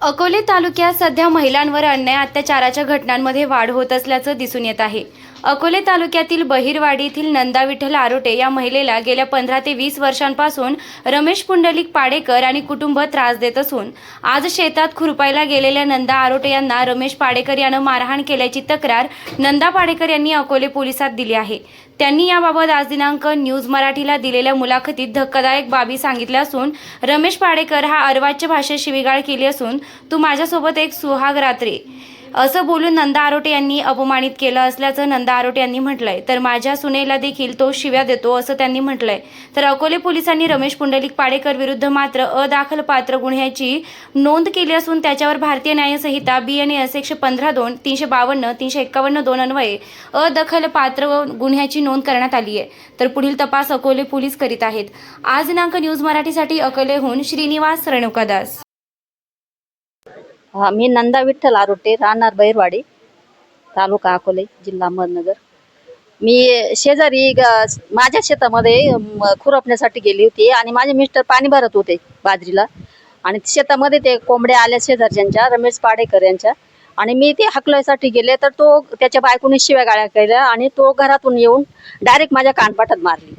अकोले तालुक्यात सध्या महिलांवर अन्याय अत्याचाराच्या घटनांमध्ये वाढ होत असल्याचं दिसून येत आहे. अकोले तालुक्यातील बहिरवाडी येथील नंदा विठ्ठल आरोटे या महिलेला गेल्या पंधरा ते वीस वर्षांपासून रमेश पुंडलिक पाडेकर आणि कुटुंब त्रास देत असून आज शेतात खुरपायला गेलेल्या नंदा आरोटे यांना रमेश पाडेकर यानं मारहाण केल्याची तक्रार नंदा पाडेकर यांनी अकोले पोलिसात दिली आहे. त्यांनी याबाबत आज दिनांक न्यूज मराठीला दिलेल्या मुलाखतीत धक्कादायक बाबी सांगितल्या असून रमेश पाडेकर हा अर्वाच्य भाषेत शिवीगाळ केली असून तू माझ्यासोबत एक सुहाग रात्री असं बोलून नंदा आरोटे यांनी अपमानित केलं असल्याचं नंदा आरोटे यांनी म्हटलंय. तर माझ्या सुनेला देखील तो शिव्या देतो असं त्यांनी म्हटलंय. तर अकोले पोलिसांनी रमेश पुंडलिक पाडेकर विरुद्ध मात्र अदाखल पात्र गुन्ह्याची नोंद केली असून त्याच्यावर भारतीय न्यायसंहिता बी एन एस एकशे पंधरा दोन तीनशे बावन्न तीनशे एक्कावन्न दोन अन्वये अदखल पात्र गुन्ह्याची नोंद करण्यात आली आहे. तर पुढील तपास अकोले पोलीस करीत आहेत. आज दिनांक न्यूज मराठीसाठी अकोलेहून श्रीनिवास रेणुकादास हा मी नंदा विठ्ठल आरोटे राहणार बैरवाडी तालुका अकोले जिल्हा अहमदनगर. मी शेजारी ग- माझ्या शेतामध्ये म, खुरपण्यासाठी गेली होती आणि माझे मिस्टर पाणी भरत होते बाजरीला. आणि शेतामध्ये ते कोंबड्या आल्या शेजारच्यांच्या रमेश पाडेकर यांच्या. आणि मी ते हकलायसाठी गेले तर तो त्याच्या बायकोने शिव्या गाळ्या केल्या आणि तो घरातून येऊन डायरेक्ट माझ्या कानपाठात मारली.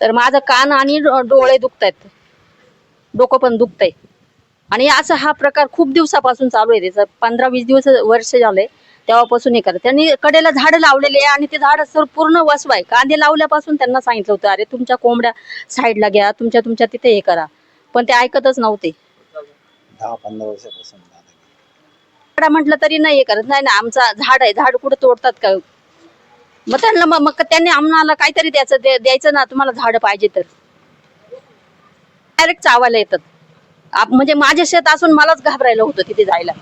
तर माझं कान आणि डो- डोळे आहेत डोकं पण दुखतंय. आणि असा हा प्रकार खूप दिवसापासून चालू आहे. त्याचा पंधरा वीस दिवस वर्ष झाले तेव्हापासून हे करत. त्यांनी कडेला झाडं लावलेले आहे आणि ते झाड सर पूर्ण वसवाय कांदे लावल्यापासून त्यांना सांगितलं होतं अरे तुमच्या कोंबड्या साईडला घ्या तुमच्या तुमच्या तिथे हे करा. पण ते ऐकतच नव्हते. दहा पंधरा वर्षापासून म्हटलं तरी नाही हे करत. नाही ना आमचा झाड आहे. झाड कुठे तोडतात का? मग त्यांना मग मग त्यांनी आम्हाला काहीतरी द्यायचं द्यायचं ना तुम्हाला झाड पाहिजे तर. डायरेक्ट चावायला येतात. आप- म्हणजे माझे शेत असून मलाच घाबरायला होतं तिथे जायला.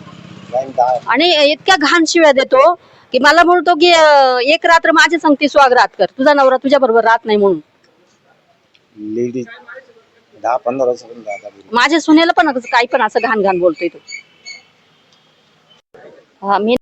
आणि इतक्या घाण शिव्या देतो की मला म्हणतो की अं, एक रात्र माझी सांगते स्वागरात कर. तुझा नवरा तुझ्या बरोबर राहत नाही म्हणून. लेडीज दहा पंधरा वर्षापासून दादा माझ्या सुनेला पण असं- काही पण असं घाण घाण बोलतोय तो. हा मी